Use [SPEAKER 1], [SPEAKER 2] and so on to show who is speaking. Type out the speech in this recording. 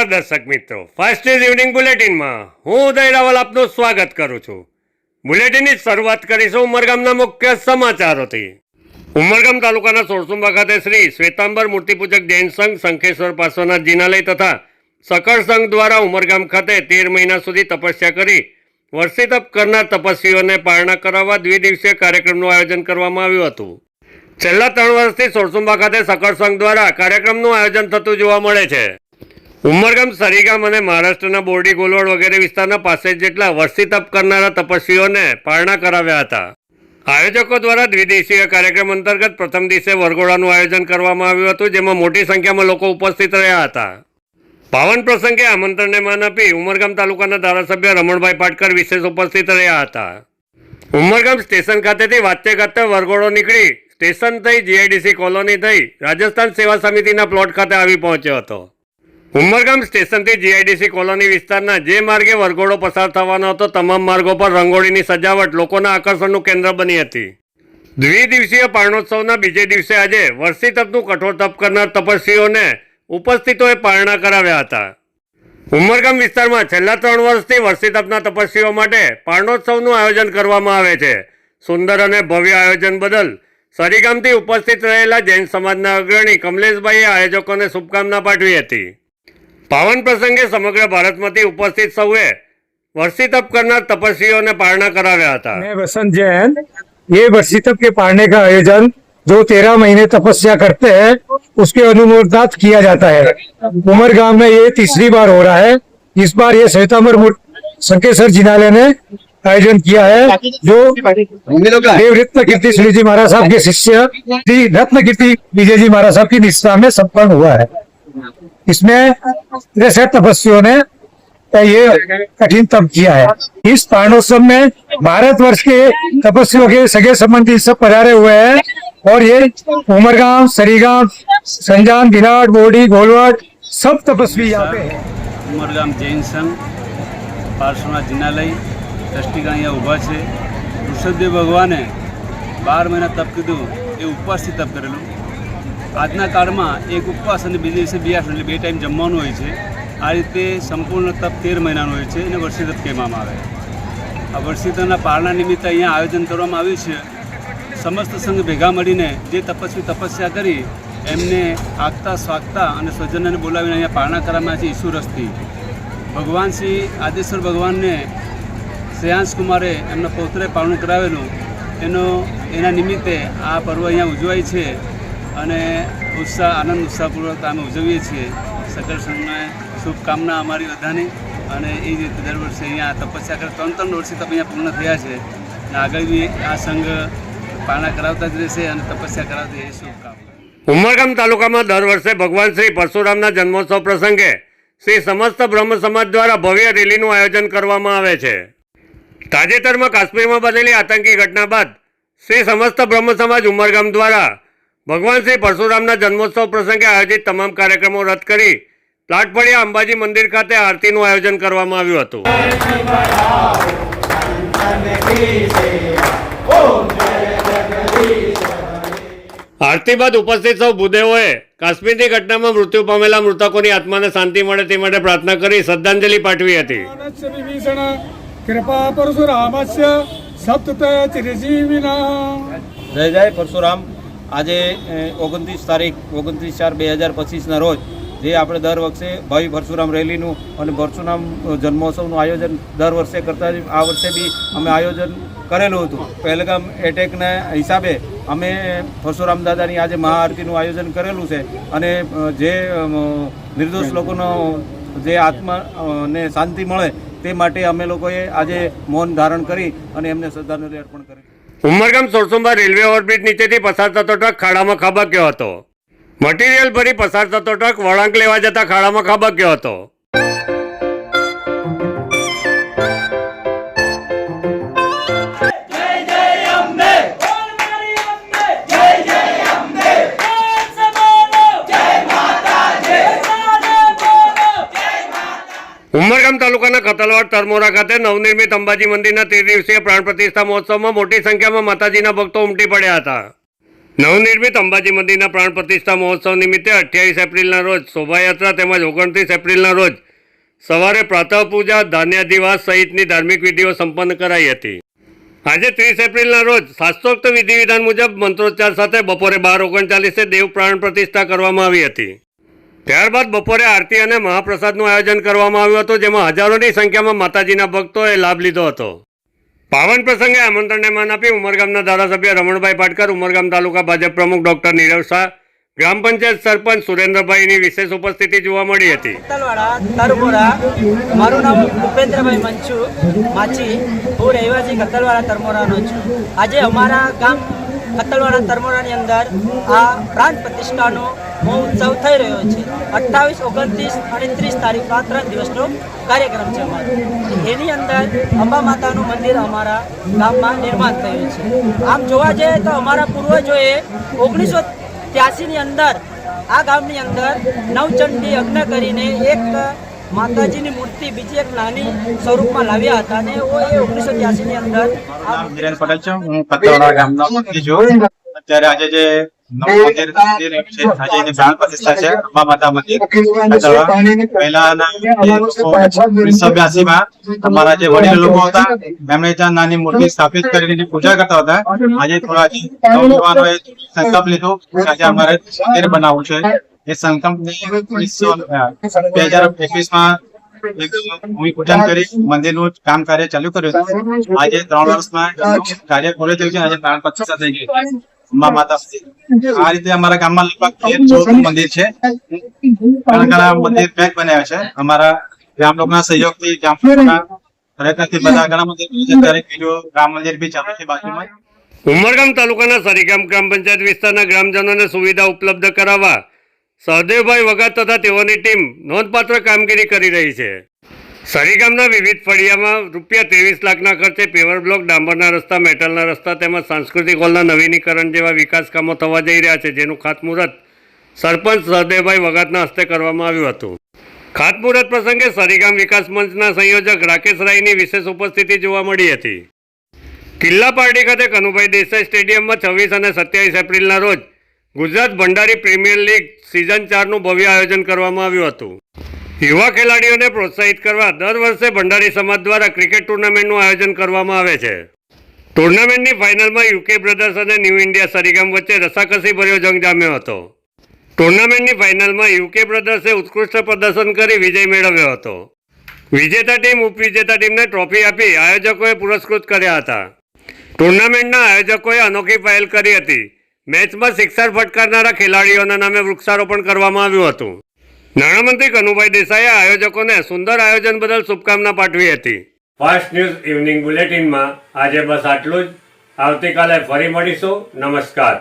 [SPEAKER 1] નમસ્કાર દર્શક મિત્રો. ફર્સ્ટ ઇઝ ઇવનિંગ બુલેટિનમાં હું ઉદય રાવલ આપનું સ્વાગત કરું છું. બુલેટિનની શરૂઆત કરીશું ઉમરગામના મુખ્ય સમાચારોથી. ઉમરગામ તાલુકાના સોરસુંબા ખાતે શ્રી શ્વેતાંબર મૂર્તિપૂજક જૈન સંઘ શંખેશ્વર પાર્શ્વનાથ જિનાલય તથા સકળ સંઘ દ્વારા ઉમરગામ ખાતે તેર મહિના સુધી તપસ્યા કરી વર્ષી તપ કરનાર તપસ્વીઓને પારણા કરાવવા દ્વિદિવસીય કાર્યક્રમનું આયોજન કરવામાં આવ્યું હતું. છેલ્લા ત્રણ વર્ષથી સોરસુંબા ખાતે સકળ સંઘ દ્વારા કાર્યક્રમનું આયોજન થતું જોવા મળે છે. ઉમરગામ, સરીગામ અને મહારાષ્ટ્રના બોરડી ગોલવાડ વગેરે વિસ્તારના પાસે જેટલા વર્ષી તપ કરનારા તપસ્વીઓને પારણા કરાવ્યા હતા. આયોજકો દ્વારા દ્વિદિવસીય કાર્યક્રમ અંતર્ગત પ્રથમ દિવસે વરઘોડાનું આયોજન કરવામાં આવ્યું હતું, જેમાં મોટી સંખ્યામાં લોકો ઉપસ્થિત રહ્યા હતા. પાવન પ્રસંગે આમંત્રણને માન આપી ઉમરગામ તાલુકાના ધારાસભ્ય રમણભાઈ પાટકર વિશેષ ઉપસ્થિત રહ્યા હતા. ઉમરગામ સ્ટેશન ખાતેથી વાતે ગાતે વરઘોડો નીકળી સ્ટેશન થઈ, જીઆઈડીસી કોલોની થઈ રાજસ્થાન સેવા સમિતિના પ્લોટ ખાતે આવી પહોંચ્યો હતો. ઉમરગામ સ્ટેશનથી જીઆઈડીસી કોલોની વિસ્તારના જે માર્ગે વરઘોડો પસાર થવાનો હતો, તમામ માર્ગો પર રંગોળીની સજાવટ લોકોના આકર્ષણનું કેન્દ્ર બની હતી. દ્વિદિવસીય પારણોત્સવના બીજે દિવસે આજે વર્ષી તપનું કઠોર તપ કરનાર તપસ્વીઓને ઉપસ્થિતોએ પારણા કરાવ્યા હતા. ઉમરગામ વિસ્તારમાં છેલ્લા ત્રણ વર્ષથી વર્ષી તપના તપસ્વીઓ માટે પારણોત્સવનું આયોજન કરવામાં આવે છે. સુંદર અને ભવ્ય આયોજન બદલ સરીગામથી ઉપસ્થિત રહેલા જૈન સમાજના અગ્રણી કમલેશભાઈએ આયોજકોને શુભકામના પાઠવી હતી. પાવન પ્રસંગે સમગ્ર ભારતમાંથી ઉપસ્થિત સૌએ વર્ષી તપ કરનાર તપસ્વીઓને પારણા કરાવ્યા હતા
[SPEAKER 2] मैं वसंत जैन ये वर्षी तप के पारने का आयोजन जो तेरह महीने तपस्या करते हैं उसके अनुमोदनाथ किया जाता है उमर गांव में ये तीसरी बार हो रहा है इस बार ये श्वेतांबर मूर्त- शंकेश्वर जिनालय ने आयोजन किया है जो देव रत्न कीर्ति श्री जी महाराज साहब के शिष्य श्री रत्न कीर्ति विजय जी महाराज साहब की निष्ठा में संपन्न हुआ है इसमें तिरसठ तपस्वियों ने ये कठिन तप किया है इस पारणोत्सव में भारत वर्ष के तपस्वियों के सगे संबंधी सब पधारे हुए हैं और ये उमरगांव सरीगांव संजान विराट बोडी गोलवाड सब तपस्वी यहाँ पे हैं
[SPEAKER 3] ઉમરગામ જૈન સંઘ પાર્શ્વનાથ જિનાલય ટ્રસ્ટીગણ અહીંયા ઊભા છે ઋષભદેવ ભગવાને બાર મહિના તપ કીધું એ ઉપવાસથી તપ કરેલું આજના કાળમાં એક ઉપવાસ અને બીજે દિવસે બિયાસ એટલે બે ટાઈમ જમવાનું હોય છે. આ રીતે સંપૂર્ણ તપ તેર મહિનાનું હોય છે એને વર્ષી કહેવામાં આવે. આ વર્ષી તપના નિમિત્તે અહીંયા આયોજન કરવામાં આવ્યું છે. સમસ્ત સંઘ ભેગા મળીને જે તપસ્વી તપસ્યા કરી, એમને આગતા, સ્વાગતા અને સ્વજનને બોલાવીને અહીંયા પારણા કરવામાં છે ઈસુરસથી ભગવાન શ્રી આદેશ્વર ભગવાનને શ્રેયાંશ કુમારે એમના પૌત્રે પારણું કરાવેલું. એનો, એના નિમિત્તે આ પર્વ અહીંયા ઉજવાય છે. અને ઉત્સાહ, આનંદ, ઉત્સાહપૂર્વક અમે ઉજવીએ છીએ. સકલ સંઘને શુભકામના અમારી બધાની. અને એ જ રીતે દર વર્ષે અહીંયા તપસ્યા કરે. ત્રણ ત્રણ વર્ષે તપ અહીંયા પૂર્ણ થયા છે. અને આગળ બી આ સંઘ પારણા કરાવતા જ રહેશે અને તપસ્યા કરાવતી એ શુભકામના.
[SPEAKER 1] ઉમરગામ તાલુકામાં દર વર્ષે ભગવાન શ્રી પરશુરામના જન્મોત્સવ પ્રસંગે શ્રી સમસ્ત બ્રહ્મ સમાજ દ્વારા ભવ્ય રેલીનું આયોજન કરવામાં આવે છે. તાજેતરમાં કાશ્મીરમાં બનેલી આતંકી ઘટના બાદ શ્રી સમસ્ત બ્રહ્મ સમાજ ઉમરગામ દ્વારા ભગવાન શ્રી પરશુરામના જન્મોત્સવ પ્રસંગે આયોજિત તમામ કાર્યક્રમો રદ કરી પ્લાટફળિયા અંબાજી મંદિર ખાતે આરતીનું આયોજન કરવામાં આવ્યું હતું. આરતી બાદ ઉપસ્થિત સૌ ભૂદેવોએ કાશ્મીરની ઘટનામાં મૃત્યુ પામેલા મૃતકોની આત્માને શાંતિ મળે તે માટે પ્રાર્થના કરી શ્રદ્ધાંજલિ પાઠવી હતી.
[SPEAKER 4] કૃપા પરશુરામસ્ય
[SPEAKER 5] જય જય પરશુરામ. આજે ઓગણત્રીસ તારીખ, ઓગણત્રીસ ચાર બે હજાર પચીસના રોજ જે આપણે દર વર્ષે ભાઈ પરશુરામ રેલીનું અને પરશુરામ જન્મોત્સવનું આયોજન દર વર્ષે કરતા આ વર્ષે બી અમે આયોજન કરેલું હતું. પહેલગામ એટેકના હિસાબે અમે પરશુરામ દાદાની આજે મહાઆરતીનું આયોજન કરેલું છે અને જે નિર્દોષ લોકોનો જે આત્માને શાંતિ મળે તે માટે અમે લોકોએ આજે મૌન ધારણ કરી અને એમને શ્રદ્ધાંજલિ અર્પણ કરી.
[SPEAKER 1] ઉમરગામ સોરસુંબા રેલવે ઓવરબ્રિજ નીચેથી પસાર થતો ટ્રક ખાડામાં ખાબક્યો હતો. મટીરિયલ ભરી પસાર થતો ટ્રક વળાંક લેવા જતા ખાડામાં ખાબક્યો હતો. તાલુકાના તરમોરા ખાતે નવનિર્મિત અંબાજી મંદિરના તેર દિવસીય પ્રાણ પ્રતિષ્ઠા મહોત્સવમાં મોટી સંખ્યામાં માતાજીના ભક્તો ઉમટી પડ્યા હતા. નવનિર્મિત અંબાજી મંદિરના પ્રાણ પ્રતિષ્ઠા મહોત્સવ નિમિત્તે અઠ્યાવીસ એપ્રિલના રોજ શોભાયાત્રા તેમજ ઓગણત્રીસ એપ્રિલના રોજ સવારે પ્રાતઃ પૂજા, ધાન્યાધિવાસ સહિતની ધાર્મિક વિધિઓ સંપન્ન કરાઈ હતી. આજે ત્રીસ એપ્રિલના રોજ શાસ્ત્રોક્ત વિધિ વિધાન મુજબ મંત્રોચ્ચાર સાથે બપોરે બાર ઓગણચાલીસે દેવ પ્રાણ પ્રતિષ્ઠા કરવામાં આવી હતી. ત્યારબાદ બપોરે આરતી અને મહાપ્રસાદનું આયોજન કરવામાં આવ્યું હતું, જેમાં હજારોની સંખ્યામાં માતાજીના ભક્તોએ લાભ લીધો હતો. પાવન પ્રસંગે આમંત્રણને માન આપી ઉમરગામના ધારાસભ્ય રમણભાઈ પાટકર, ઉમરગામ તાલુકા ભાજપ પ્રમુખ ડોક્ટર નીરવ શાહ, ગ્રામ પંચાયત સરપંચ સુરેન્દ્રભાઈની વિશેષ ઉપસ્થિતિ જોવા મળી હતી.
[SPEAKER 6] મારું નામ ભૂપેન્દ્રભાઈ મંચુ માછી હું રહેવાસી કતલવાડા, તરમોરાનો છું. આજે અમારા ગામ કતલવાડા, તરમોરાની અંદર આ પ્રાંત પ્રતિષ્ઠાનો મહોત્સવ થઈ રહ્યો છે. અઠ્ઠાવીસ, ઓગણત્રીસ અને તારીખ આ ત્રણ દિવસનો કાર્યક્રમ છે અમારો. એની અંદર અંબા માતાનું મંદિર અમારા ગામમાં નિર્માણ થયું છે. આમ જોવા જઈએ તો અમારા પૂર્વજોએ ઓગણીસો ત્યાસીની અંદર આ ગામની અંદર નવચંડી યજ્ઞ કરીને એક માતાજીની મૂર્તિ બીજી એક નાની સ્વરૂપમાં લાવ્યા હતા અને એ ઓગણીસો અંદર
[SPEAKER 7] હું પતવાડા ગામનો અત્યારે આજે જે અમારા વડીલ લોકો હતા એમણે ત્યાં નાની મૂર્તિ સ્થાપિત કરીને પૂજા કરતા હતા. આજે થોડા નવયુવાનોએ સંકલ્પ લીધો. કે આજે અમારે મંદિર બનાવવું છે. એ ઓગણીસો બે હજાર એકવીસમાં ભૂમિ પૂજન કરી મંદિરનું કામ કાર્ય ચાલુ કર્યું. આજે ત્રણ વર્ષમાં કાર્ય પૂરું થયું છે આજે પ્રાણ પ્રતિષ્ઠા થઈ ગઈ અંબા માતા મંદિર. આ રીતે અમારા ગામમાં લગભગ ચૌદ મંદિર છે. ઘણા મંદિર પેક બનાવ્યા છે. અમારા ગામ લોકોના સહયોગથી ગામ પ્રયત્નથી બધા ઘણા મંદિર દરેક વીડિયો રામ મંદિર બી ચાલુ છે બાજુમાં.
[SPEAKER 1] ઉમરગામ તાલુકાના સરીગામ ગ્રામ પંચાયત વિસ્તારના ગ્રામજનોને સુવિધા ઉપલબ્ધ કરાવવા સહદેવભાઈ વગર તથા તેઓની ટીમ નોંધપાત્ર કામગીરી કરી રહી છે. સરીગામના વિવિધ ફળિયામાં રૂપિયા ત્રેવીસ લાખના ખર્ચે પેવર બ્લોક ડાંબરના રસ્તા, મેટલના રસ્તા તેમજ સાંસ્કૃતિક હોલના નવીનીકરણ જેવા વિકાસ કામો થવા જઈ રહ્યા છે, જેનું ખાતમુહૂર્ત સરપંચ સહદેવભાઈ વગાતના હસ્તે કરવામાં આવ્યું હતું. ખાતમુહૂર્ત પ્રસંગે સરીગામ વિકાસ મંચના સંયોજક રાકેશ રાયની વિશેષ ઉપસ્થિતિ જોવા મળી હતી. કિલ્લા પાર્ટી ખાતે કનુભાઈ દેસાઈ સ્ટેડિયમમાં છવ્વીસ અને સત્યાવીસ એપ્રિલના રોજ Gujarat Bhandari premier league season ચારનું ભવ્ય આયોજન કરવામાં આવ્યું હતું. યુવા ખેલાડીઓને પ્રોત્સાહિત કરવા દર વર્ષે ભંડારી સમાજ દ્વારા ક્રિકેટ ટુર્નામેન્ટનું આયોજન કરવામાં આવે છે. ટુર્નામેન્ટની ફાઇનલમાં યુકે બ્રધર્સ અને ન્યૂ ઇન્ડિયા સરીગામ વચ્ચે રસાકસી ભર્યો જંગ જામ્યો હતો. ટુર્નામેન્ટની ફાઇનલમાં યુકે બ્રધર્સે ઉત્કૃષ્ટ પ્રદર્શન કરી વિજય મેળવ્યો હતો. વિજેતા ટીમ, ઉપવિજેતા ટીમને ટ્રોફી આપી આયોજકોએ પુરસ્કૃત કર્યા હતા. ટુર્નામેન્ટના આયોજકોએ અનોખી પહેલ કરી હતી. મેચમાં સિક્સર ફટકારનારા ખેલાડીઓના નામે વૃક્ષારોપણ કરવામાં આવ્યું હતું. નાણામંત્રી કનુભાઈ દેસાઈએ આયોજકોને સુંદર આયોજન બદલ શુભકામના પાઠવી હતી. ફાસ્ટ ન્યૂઝ ઇવનિંગ બુલેટિનમાં આજે બસ આટલું જ. આવતીકાલે ફરી મળીશું. નમસ્કાર.